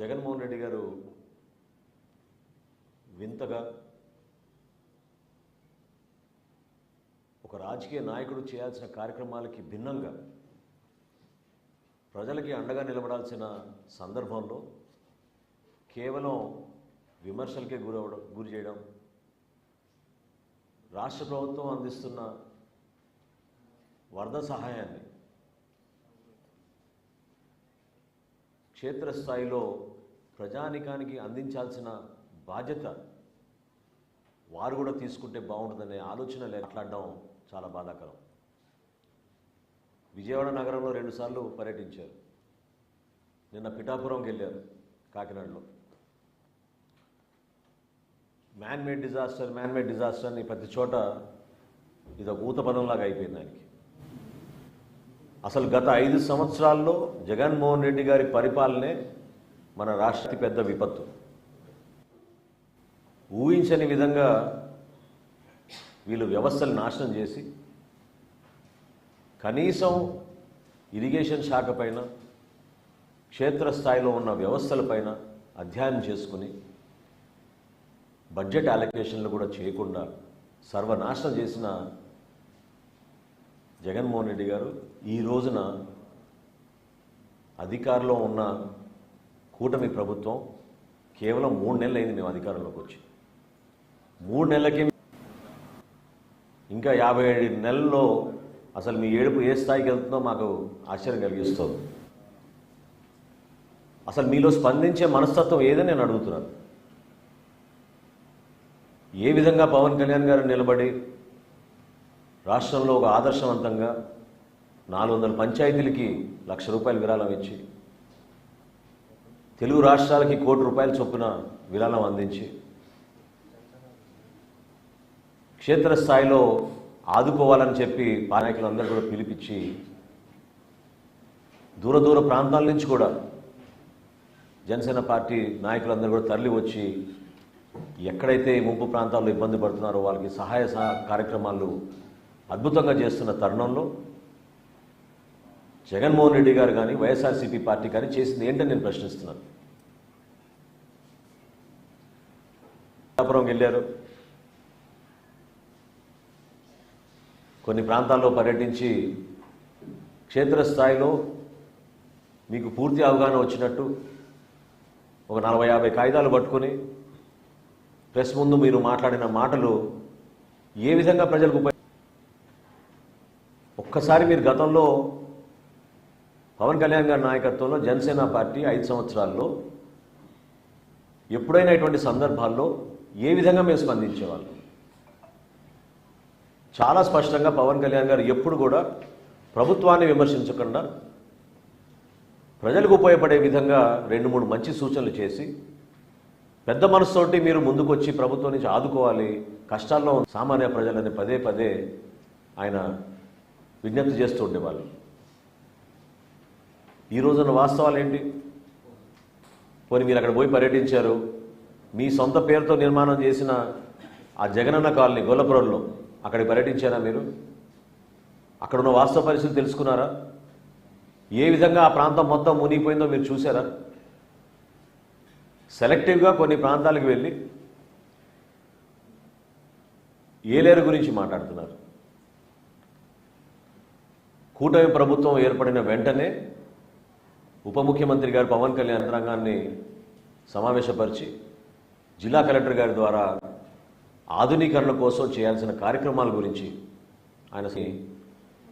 జగన్మోహన్ రెడ్డి గారు వింతగా ఒక రాజకీయ నాయకుడు చేయాల్సిన కార్యక్రమాలకి భిన్నంగా ప్రజలకి అండగా నిలబడాల్సిన సందర్భంలో కేవలం విమర్శలకే గురవడం గురి చేయడం రాష్ట్ర ప్రభుత్వం అందిస్తున్న వరద సహాయాన్ని క్షేత్రస్థాయిలో ప్రజానికానికి అందించాల్సిన బాధ్యత వారు కూడా తీసుకుంటే బాగుంటుందనే ఆలోచన లే- మాట్లాడడం చాలా బాధాకరం. విజయవాడ నగరంలో రెండుసార్లు పర్యటించారు. నిన్న పిఠాపురంకి వెళ్ళారు కాకినాడలో. Man made disaster man made disaster అని ప్రతి చోట ఇది ఒక ఊతపదంలాగా అయిపోయింది దానికి. అసలు గత ఐదు సంవత్సరాల్లో జగన్మోహన్ రెడ్డి గారి పరిపాలనే మన రాష్ట్ర పెద్ద విపత్తు. ఊహించని విధంగా వీళ్ళు వ్యవస్థలు నాశనం చేసి కనీసం ఇరిగేషన్ శాఖ పైన క్షేత్రస్థాయిలో ఉన్న వ్యవస్థలపైన అధ్యయనం చేసుకుని బడ్జెట్ అలొకేషన్లు కూడా చేయకుండా సర్వనాశనం చేసిన జగన్మోహన్ రెడ్డి గారు ఈ రోజున అధికారంలో ఉన్న కూటమి ప్రభుత్వం కేవలం మూడు నెలలు అయింది మేము అధికారంలోకి వచ్చి. మూడు నెలలకి ఇంకా యాభై ఏడు నెలల్లో అసలు మీ ఏడుపు ఏ స్థాయికి వెళ్తుందో మాకు ఆశ్చర్యం కలిగిస్తుంది. అసలు మీలో స్పందించే మనస్తత్వం ఏదని నేను అడుగుతున్నాను. ఏ విధంగా పవన్ కళ్యాణ్ గారు నిలబడి రాష్ట్రంలో ఒక ఆదర్శవంతంగా నాలుగు వందల పంచాయతీలకి లక్ష రూపాయలు విరాళం ఇచ్చి తెలుగు రాష్ట్రాలకి కోటి రూపాయల చొప్పున విరాళం అందించి క్షేత్రస్థాయిలో ఆదుకోవాలని చెప్పి నాయకులందరూ కూడా పిలిపించి దూర దూర ప్రాంతాల నుంచి కూడా జనసేన పార్టీ నాయకులందరూ కూడా తరలి వచ్చి ఎక్కడైతే ముంపు ప్రాంతాల్లో ఇబ్బంది పడుతున్నారో వాళ్ళకి సహాయ సహ కార్యక్రమాలు అద్భుతంగా చేస్తున్న తరుణంలో జగన్మోహన్ రెడ్డి గారు కానీ వైఎస్ఆర్సీపీ పార్టీ కానీ చేసింది ఏంటని నేను ప్రశ్నిస్తున్నాను. పిఠాపురం వెళ్ళారు. కొన్ని ప్రాంతాల్లో పర్యటించి క్షేత్రస్థాయిలో మీకు పూర్తి అవగాహన వచ్చినట్టు ఒక నలభై యాభై కాగితాలు పట్టుకొని ప్రెస్ ముందు మీరు మాట్లాడిన మాటలు ఏ విధంగా ప్రజలకు ఉపయోగ ఒక్కసారి మీరు గతంలో పవన్ కళ్యాణ్ గారి నాయకత్వంలో జనసేన పార్టీ ఐదు సంవత్సరాల్లో ఎప్పుడైనా ఇటువంటి సందర్భాల్లో ఏ విధంగా మేము స్పందించేవాళ్ళం? చాలా స్పష్టంగా పవన్ కళ్యాణ్ గారు ఎప్పుడు కూడా ప్రభుత్వాన్ని విమర్శించకుండా ప్రజలకు ఉపయోగపడే విధంగా రెండు మూడు మంచి సూచనలు చేసి పెద్ద మనసుతోటి మీరు ముందుకు వచ్చి ప్రభుత్వం నుంచి ఆదుకోవాలి కష్టాల్లో ఉన్న సామాన్య ప్రజలని పదే పదే ఆయన విజ్ఞప్తి చేస్తూ ఉండేవాళ్ళు. ఈ రోజున వాస్తవాలు ఏంటి? పోనీ మీరు అక్కడ పోయి పర్యటించారు. మీ సొంత పేరుతో నిర్మాణం చేసిన ఆ జగనన్న కాలనీ గొల్లపురంలో అక్కడ పర్యటించారా మీరు? అక్కడ ఉన్న వాస్తవ పరిస్థితి తెలుసుకున్నారా? ఏ విధంగా ఆ ప్రాంతం మొత్తం మునిగిపోయిందో మీరు చూసారా సెలెక్టివ్గా కొన్ని ప్రాంతాలకు వెళ్ళి ఏలేరు గురించి మాట్లాడుతున్నారు? కూటమి ప్రభుత్వం ఏర్పడిన వెంటనే ఉప ముఖ్యమంత్రి గారు పవన్ కళ్యాణ్ యంత్రాంగాన్ని సమావేశపరిచి జిల్లా కలెక్టర్ గారి ద్వారా ఆధునీకరణ కోసం చేయాల్సిన కార్యక్రమాల గురించి ఆయన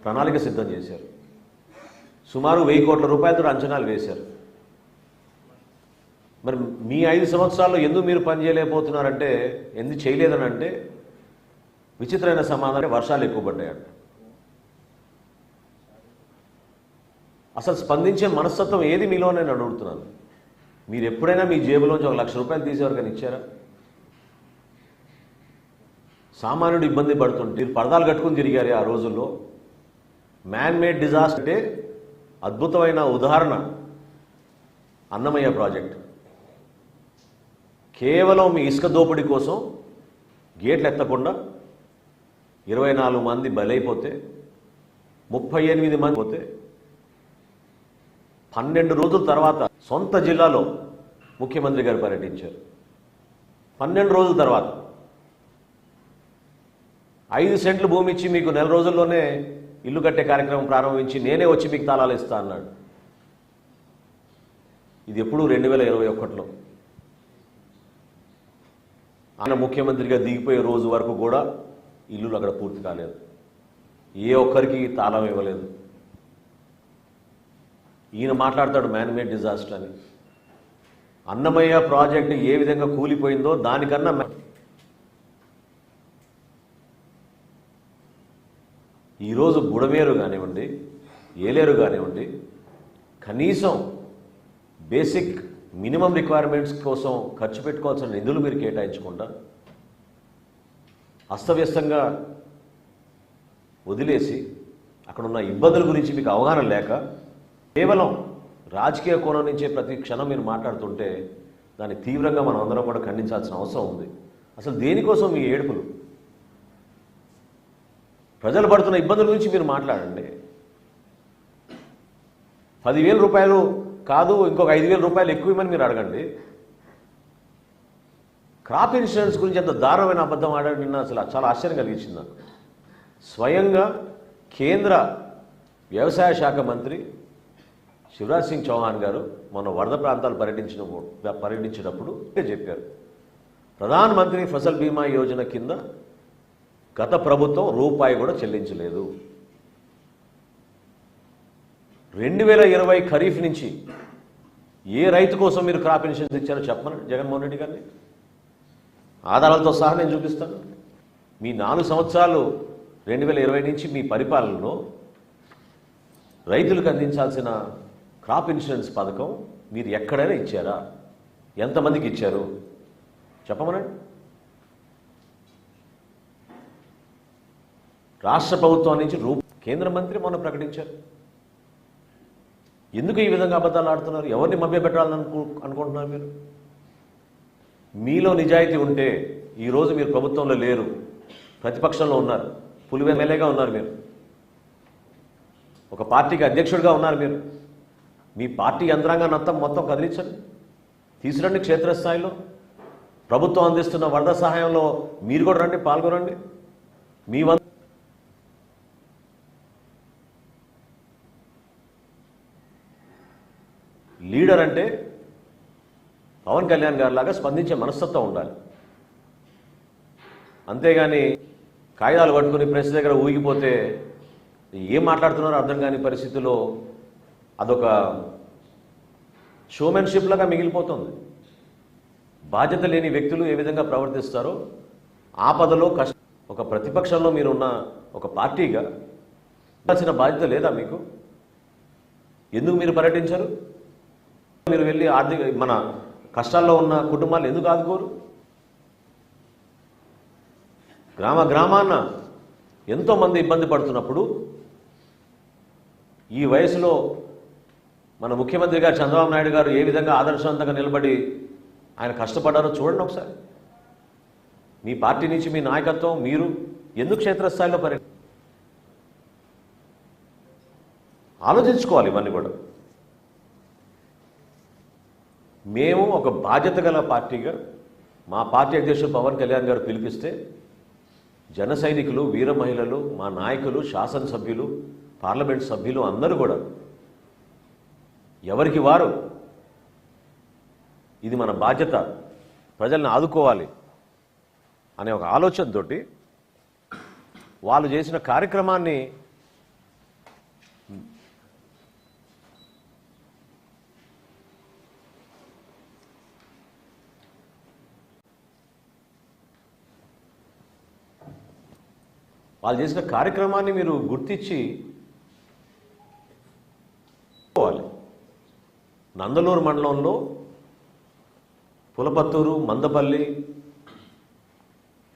ప్రణాళిక సిద్ధం చేశారు. సుమారు వెయ్యి కోట్ల రూపాయలతో అంచనాలు వేశారు. మరి మీ ఐదు సంవత్సరాల్లో ఎందుకు మీరు పని చేయలేకపోతున్నారంటే ఎందుకు చేయలేదని అంటే విచిత్రమైన సమాధానం వర్షాలు ఎక్కువ పడ్డాయంట. అసలు స్పందించే మనస్తత్వం ఏది మీలో నేను అడుగుతున్నాను. మీరు ఎప్పుడైనా మీ జేబులోంచి ఒక లక్ష రూపాయలు తీసేవారు కానీ ఇచ్చారా? సామాన్యుడు ఇబ్బంది పడుతుంటే మీరు పరదాలు కట్టుకుని తిరిగారు ఆ రోజుల్లో. మ్యాన్ మేడ్ డిజాస్టర్ అంటే అద్భుతమైన ఉదాహరణ. అన్నమయ్య ప్రాజెక్ట్. కేవలం మీ ఇసుక దోపిడీ కోసం గేట్లు ఎత్తకుండా ఇరవై నాలుగు మంది బలైపోతే ముప్పై ఎనిమిది మంది పోతే పన్నెండు రోజుల తర్వాత సొంత జిల్లాలో ముఖ్యమంత్రి గారు పర్యటించారు. పన్నెండు రోజుల తర్వాత. ఐదు సెంట్లు భూమి ఇచ్చి మీకు నెల రోజుల్లోనే ఇల్లు కట్టే కార్యక్రమం ప్రారంభించి నేనే వచ్చి మీకు తాళాలు ఇస్తా అన్నాడు. ఇది ఎప్పుడు రెండు వేల ఇరవై ఒకటిలో. ఆయన ముఖ్యమంత్రిగా దిగిపోయే రోజు వరకు కూడా ఇల్లులు అక్కడ పూర్తి కాలేదు. ఏ ఒక్కరికి తాళం ఇవ్వలేదు. ఈయన మాట్లాడతాడు మ్యాన్మేడ్ డిజాస్టర్ అని. అన్నమయ్య ప్రాజెక్టు ఏ విధంగా కూలిపోయిందో దానికన్నా ఈరోజు బుడమేరు కానివ్వండి ఏలేరు కానివ్వండి కనీసం బేసిక్ మినిమం రిక్వైర్మెంట్స్ కోసం ఖర్చు పెట్టుకోవాల్సిన నిధులు మీరు కేటాయించకుండా అస్తవ్యస్తంగా వదిలేసి అక్కడ ఉన్న ఇబ్బందుల గురించి మీకు అవగాహన లేక కేవలం రాజకీయ కోణం నుంచే ప్రతి క్షణం మీరు మాట్లాడుతుంటే దాన్ని తీవ్రంగా మనం అందరం కూడా ఖండించాల్సిన అవసరం ఉంది. అసలు దేనికోసం మీ ఏడుపులు? ప్రజలు పడుతున్న ఇబ్బందుల గురించి మీరు మాట్లాడండి. పదివేల రూపాయలు కాదు ఇంకొక ఐదు వేల రూపాయలు ఎక్కువ ఇవ్వమని మీరు అడగండి. క్రాప్ ఇన్సూరెన్స్ గురించి ఎంత దారుణమైన అబద్ధం ఆడాడు నిన్న అసలు చాలా ఆశ్చర్యం కలిగించింది నాకు. స్వయంగా కేంద్ర వ్యవసాయ శాఖ మంత్రి శివరాజ్ సింగ్ చౌహాన్ గారు మొన్న వరద ప్రాంతాలు పర్యటించిన పర్యటించినప్పుడు చెప్పారు. ప్రధాన మంత్రి ఫసల్ బీమా యోజన కింద గత ప్రభుత్వం రూపాయి కూడా చెల్లించలేదు. రెండు వేల ఇరవై ఖరీఫ్ నుంచి ఏ రైతు కోసం మీరు క్రాప్ ఇన్సూరెన్స్ ఇచ్చారో చెప్పమని జగన్మోహన్ రెడ్డి గారిని? ఆధారాలతో సహా నేను చూపిస్తాను. మీ నాలుగు సంవత్సరాలు రెండు వేల ఇరవై నుంచి మీ పరిపాలనలో రైతులకు అందించాల్సిన క్రాప్ ఇన్సూరెన్స్ పథకం మీరు ఎక్కడైనా ఇచ్చారా? ఎంతమందికి ఇచ్చారు? చెప్పమనండి. రాష్ట్ర ప్రభుత్వం నుంచి రూ కేంద్ర మంత్రి మొన్న ప్రకటించారు. ఎందుకు ఈ విధంగా అబద్ధాలు ఆడుతున్నారు? ఎవరిని మభ్యపెట్టాలని అనుకు అనుకుంటున్నారు మీరు? మీలో నిజాయితీ ఉంటే ఈరోజు మీరు ప్రభుత్వంలో లేరు. ప్రతిపక్షంలో ఉన్నారు. పులివె ఉన్నారు మీరు. ఒక పార్టీకి అధ్యక్షుడిగా ఉన్నారు మీరు. మీ పార్టీ యంత్రాంగాన్ని అంతా మొత్తం కదిలించండి. తీసురండి క్షేత్రస్థాయిలో. ప్రభుత్వం అందిస్తున్న వరద సహాయంలో మీరు కూడా రండి పాల్గొనండి. మీ వంతు లీడర్ అంటే పవన్ కళ్యాణ్ గారి లాగా స్పందించే మనస్తత్వం ఉండాలి. అంతేగాని కాగితాలు పట్టుకుని ప్రెస్ దగ్గర ఊగిపోతే ఏం మాట్లాడుతున్నారో అర్థం కాని పరిస్థితిలో అదొక షోమెన్షిప్ లాగా మిగిలిపోతుంది. బాధ్యత లేని వ్యక్తులు ఏ విధంగా ప్రవర్తిస్తారో ఆపదలో కష్ట ఒక ప్రతిపక్షంలో మీరున్న ఒక పార్టీగా ఉండాల్సిన బాధ్యత లేదా మీకు? ఎందుకు మీరు పర్యటించారు? మీరు వెళ్ళి ఆర్థిక మన కష్టాల్లో ఉన్న కుటుంబాలు ఎందుకు ఆదుకోరు? గ్రామ గ్రామాన ఎంతోమంది ఇబ్బంది పడుతున్నప్పుడు ఈ వయసులో మన ముఖ్యమంత్రి గారు చంద్రబాబు నాయుడు గారు ఏ విధంగా ఆదర్శవంతంగా నిలబడి ఆయన కష్టపడ్డారో చూడండి ఒకసారి. మీ పార్టీ నుంచి మీ నాయకత్వం మీరు ఎందుకు క్షేత్రస్థాయిలో పరి? ఆలోచించుకోవాలి ఇవన్నీ కూడా. మేము ఒక బాధ్యత గల పార్టీగా మా పార్టీ అధ్యక్షుడు పవన్ కళ్యాణ్ గారు పిలిపిస్తే జన సైనికులు వీర మహిళలు మా నాయకులు శాసనసభ్యులు పార్లమెంట్ సభ్యులు అందరూ కూడా ఎవరికి వారు? ఇది మన బాధ్యత. ప్రజల్ని ఆదుకోవాలి అనే ఒక ఆలోచనతో వాళ్ళు చేసిన కార్యక్రమాన్ని వాళ్ళు చేసిన కార్యక్రమాన్ని మీరు గుర్తించి పోవాలి. నందలూరు మండలంలో పులపత్తూరు మందపల్లి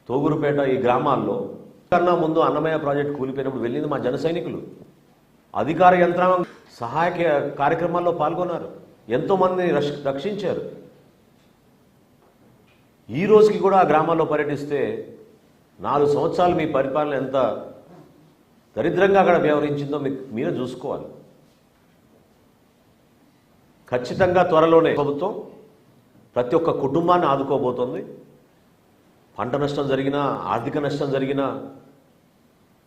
తోగురుపేట ఈ గ్రామాల్లో కన్నా ముందు అన్నమయ్య ప్రాజెక్ట్ కూలిపోయినప్పుడు వెళ్ళింది మా జన సైనికులు. అధికార యంత్రాంగం సహాయక కార్యక్రమాల్లో పాల్గొన్నారు. ఎంతోమందిని రక్షించారు. ఈ రోజుకి కూడా ఆ గ్రామాల్లో పర్యటిస్తే నాలుగు సంవత్సరాలు మీ పరిపాలన ఎంత దరిద్రంగా అక్కడ వ్యవహరించిందో మీకు మీరే చూసుకోవాలి. ఖచ్చితంగా త్వరలోనే ప్రభుత్వం ప్రతి ఒక్క కుటుంబాన్ని ఆదుకోబోతోంది. పంట నష్టం జరిగినా ఆర్థిక నష్టం జరిగినా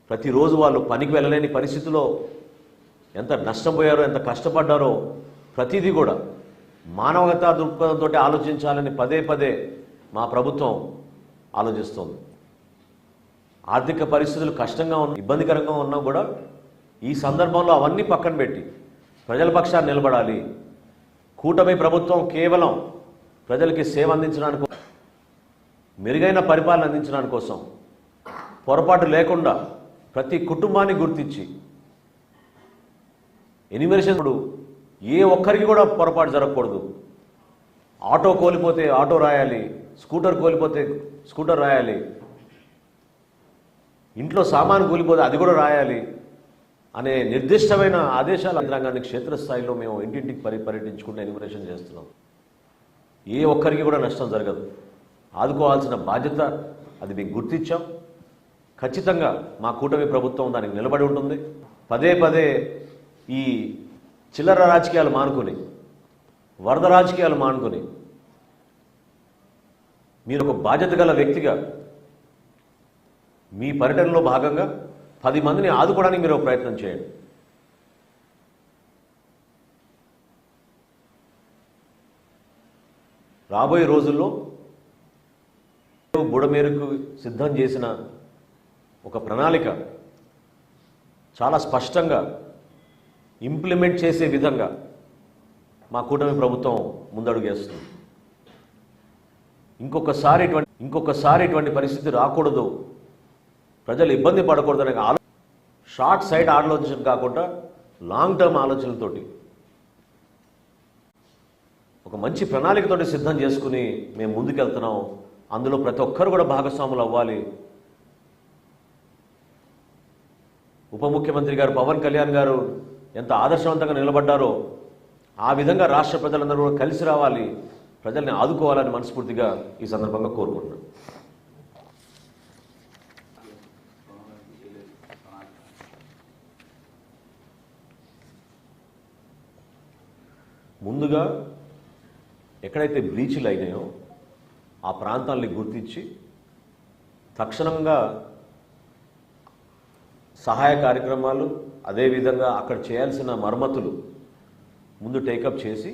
ప్రతిరోజు వాళ్ళు పనికి వెళ్ళలేని పరిస్థితిలో ఎంత నష్టపోయారో ఎంత కష్టపడ్డారో ప్రతిదీ కూడా మానవతా దృక్పథంతో ఆలోచించాలని పదే పదే మా ప్రభుత్వం ఆలోచిస్తోంది. ఆర్థిక పరిస్థితులు కష్టంగా ఉన్న ఇబ్బందికరంగా ఉన్నా కూడా ఈ సందర్భంలో అవన్నీ పక్కన పెట్టి ప్రజల పక్షాన్ని నిలబడాలి. కూటమి ప్రభుత్వం కేవలం ప్రజలకి సేవ అందించడానికి మెరుగైన పరిపాలన అందించడానికి కోసం పొరపాటు లేకుండా ప్రతి కుటుంబాన్ని గుర్తించి ఎనిమిషన్ ఏ ఒక్కరికి కూడా పొరపాటు జరగకూడదు. ఆటో కోల్పోతే ఆటో రాయాలి స్కూటర్ కోల్పోతే స్కూటర్ రాయాలి ఇంట్లో సామాను కూలిపోతే అది కూడా రాయాలి. అనే నిర్దిష్టమైన ఆదేశాల యంత్రాంగాన్ని క్షేత్రస్థాయిలో మేము ఇంటింటికి పరి పర్యటించుకుంటూ ఎనిమిరేషన్ చేస్తున్నాం. ఏ ఒక్కరికి కూడా నష్టం జరగదు. ఆదుకోవాల్సిన బాధ్యత అది మేము గుర్తించాం ఖచ్చితంగా మా కూటమి ప్రభుత్వం దానికి నిలబడి ఉంటుంది. పదే పదే ఈ చిల్లర రాజకీయాలు మానుకొని వరద రాజకీయాలు మానుకొని మీరు ఒక బాధ్యత గల వ్యక్తిగా మీ పర్యటనలో భాగంగా పది మందిని ఆదుకోవడానికి మీరు ఒక ప్రయత్నం చేయండి. రాబోయే రోజుల్లో బుడమేరకు సిద్ధం చేసిన ఒక ప్రణాళిక చాలా స్పష్టంగా ఇంప్లిమెంట్ చేసే విధంగా మా కూటమి ప్రభుత్వం ముందడుగేస్తుంది ఇంకొకసారి ఇటువంటి ఇంకొకసారి ఇటువంటి పరిస్థితి రాకూడదు. ప్రజలు ఇబ్బంది పడకూడదనే ఆలో షార్ట్ సైడ్ ఆలోచన కాకుండా లాంగ్ టర్మ్ ఆలోచనలతోటి ఒక మంచి ప్రణాళికతోటి సిద్ధం చేసుకుని మేము ముందుకెళ్తున్నాం. అందులో ప్రతి ఒక్కరు కూడా భాగస్వాములు అవ్వాలి. ఉప ముఖ్యమంత్రి గారు పవన్ కళ్యాణ్ గారు ఎంత ఆదర్శవంతంగా నిలబడ్డారో ఆ విధంగా రాష్ట్ర ప్రజలందరూ కూడా కలిసి రావాలి. ప్రజల్ని ఆదుకోవాలని మనస్ఫూర్తిగా ఈ సందర్భంగా కోరుకుంటున్నాను ముందుగా ఎక్కడైతే బ్లీచ్లు అయినాయో ఆ ప్రాంతాల్ని గుర్తించి తక్షణంగా సహాయ కార్యక్రమాలు అదేవిధంగా అక్కడ చేయాల్సిన మరమ్మతులు ముందు టేకప్ చేసి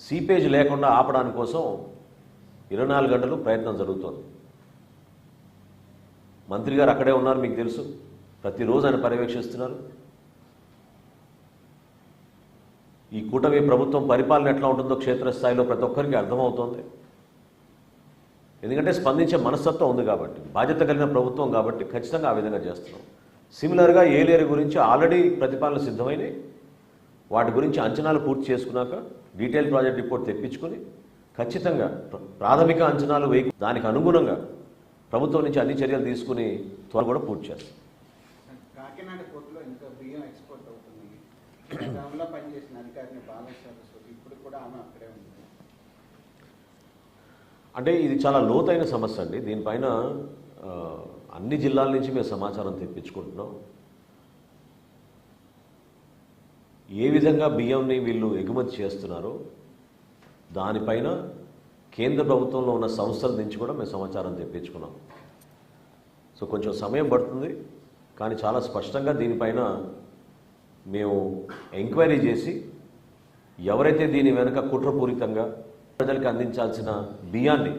సీపేజ్ లేకుండా ఆపడానికి కోసం ఇరవై నాలుగు గంటలు ప్రయత్నం జరుగుతోంది. మంత్రి గారు అక్కడే ఉన్నారు మీకు తెలుసు. ప్రతిరోజు ఆయన పర్యవేక్షిస్తున్నారు. ఈ కూటమి ప్రభుత్వం పరిపాలన ఎట్లా ఉంటుందో క్షేత్రస్థాయిలో ప్రతి ఒక్కరికి అర్థమవుతోంది. ఎందుకంటే స్పందించే మనస్తత్వం ఉంది కాబట్టి బాధ్యత కలిగిన ప్రభుత్వం కాబట్టి ఖచ్చితంగా ఆ విధంగా చేస్తున్నాం. సిమిలర్గా ఏలేరు గురించి ఆల్రెడీ ప్రతిపాదనలు సిద్ధమైనవి వాటి గురించి అంచనాలు పూర్తి చేసుకున్నాక డీటెయిల్ ప్రాజెక్ట్ రిపోర్ట్ తెప్పించుకొని ఖచ్చితంగా ప్ర- ప్రాథమిక అంచనాలు వేయి దానికి అనుగుణంగా ప్రభుత్వం నుంచి అన్ని చర్యలు తీసుకుని త్వర కూడా పూర్తి చేస్తాం. గ్రామంలో పనిచేసిన అధికారిని సరస్వతి ఇప్పుడు కూడా ఆమె అక్కడే ఉంది. అంటే ఇది చాలా లోతైన సమస్య అండి. దీనిపైన అన్ని జిల్లాల నుంచి మేము సమాచారం తెప్పించుకుంటున్నాం. ఏ విధంగా బియ్యంని వీళ్ళు ఎగుమతి చేస్తున్నారో దానిపైన కేంద్ర ప్రభుత్వంలో ఉన్న సంస్థల నుంచి కూడా మేము సమాచారం తెప్పించుకున్నాం. సో కొంచెం సమయం పడుతుంది కానీ చాలా స్పష్టంగా దీనిపైన మేము ఎంక్వైరీ చేసి ఎవరైతే దీని వెనుక కుట్రపూరితంగా ప్రజలకు అందించాల్సిన బియ్యాన్ని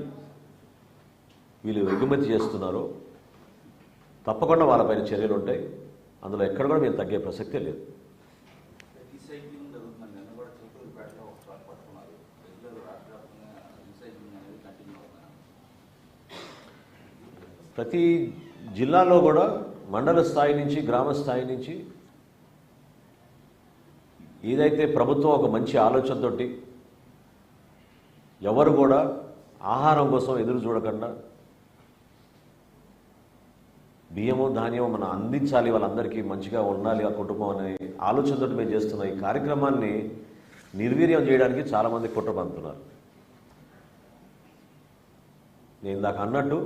వీళ్ళు ఎగుమతి చేస్తున్నారో తప్పకుండా వాళ్ళపైన చర్యలు ఉంటాయి. అందులో ఎక్కడ కూడా మేము తగ్గే ప్రసక్తే లేదు. ప్రతి జిల్లాలో కూడా మండల స్థాయి నుంచి గ్రామ స్థాయి నుంచి ఏదైతే ప్రభుత్వం ఒక మంచి ఆలోచనతోటి ఎవరు కూడా ఆహారం కోసం ఎదురు చూడకుండా బియ్యము ధాన్యము మనం అందించాలి వాళ్ళందరికీ మంచిగా ఉండాలి ఆ కుటుంబం అనే ఆలోచనతో మేము చేస్తున్న ఈ కార్యక్రమాన్ని నిర్వీర్యం చేయడానికి చాలామంది కుట్ర పంతున్నారు నేను ఇందాక అన్నట్టు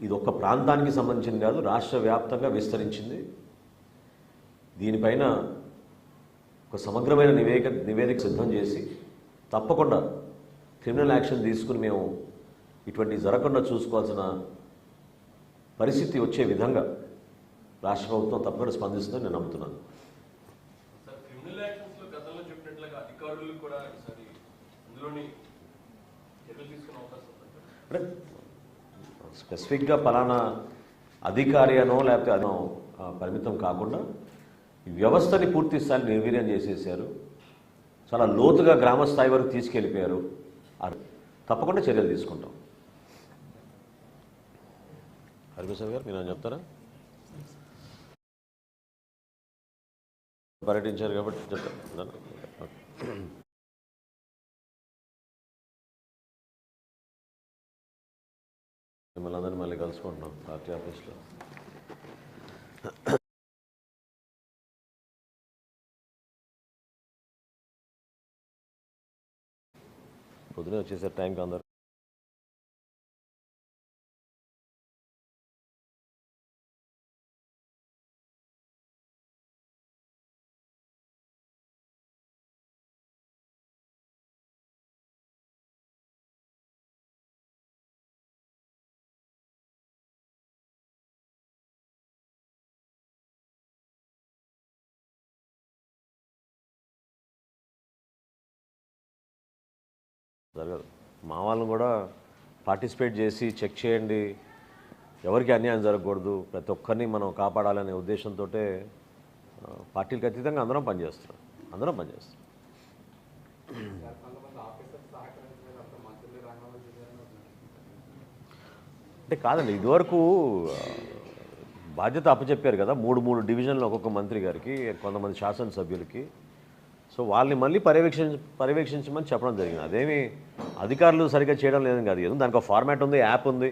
ఇది ఒక్క ప్రాంతానికి సంబంధించింది కాదు రాష్ట్ర వ్యాప్తంగా విస్తరించింది. దీనిపైన ఒక సమగ్రమైన నివేదిక నివేదిక సిద్ధం చేసి తప్పకుండా క్రిమినల్ యాక్షన్ తీసుకుని మేము ఇటువంటి జరగకుండా చూసుకోవాల్సిన పరిస్థితి వచ్చే విధంగా రాష్ట్ర ప్రభుత్వం తప్పకుండా స్పందిస్తుందని నేను నమ్ముతున్నాను. అంటే స్పెసిఫిక్గా పలానా అధికారి అనో లేకపోతే అనో పరిమితం కాకుండా ఈ వ్యవస్థని పూర్తి స్థాయి నిర్వీర్యం చేసేసారు చాలా లోతుగా గ్రామ స్థాయి వరకు తీసుకెళ్ళిపోయారు. తప్పకుండా చర్యలు తీసుకుంటాం. హరిప్రసాద్ గారు మీరు చెప్తారా? పర్యటించారు కాబట్టి చెప్తాను. మిమ్మల్ని అందరినీ మళ్ళీ కలుసుకుంటున్నాం పార్టీ ఆఫీస్లో. పొద్దునే వచ్చేసారు ట్యాంక్ అందరు మా వాళ్ళని కూడా పార్టిసిపేట్ చేసి చెక్ చేయండి. ఎవరికి అన్యాయం జరగకూడదు. ప్రతి ఒక్కరిని మనం కాపాడాలనే ఉద్దేశంతో పార్టీలకు అతీతంగా అందరం పనిచేస్తున్నాం. అందరం పనిచేస్తున్నాం. అంటే కాదండి ఇదివరకు బాధ్యత అప్పచెప్పారు కదా మూడు మూడు డివిజన్లు ఒక్కొక్క మంత్రి గారికి కొంతమంది శాసనసభ్యులకి. సో వాళ్ళని మళ్ళీ పర్యవేక్షించ పర్యవేక్షించమని చెప్పడం జరిగింది. అదేమి అధికారులు సరిగ్గా చేయడం లేదని కాదు. ఏదో దానికి ఒక ఫార్మాట్ ఉంది యాప్ ఉంది.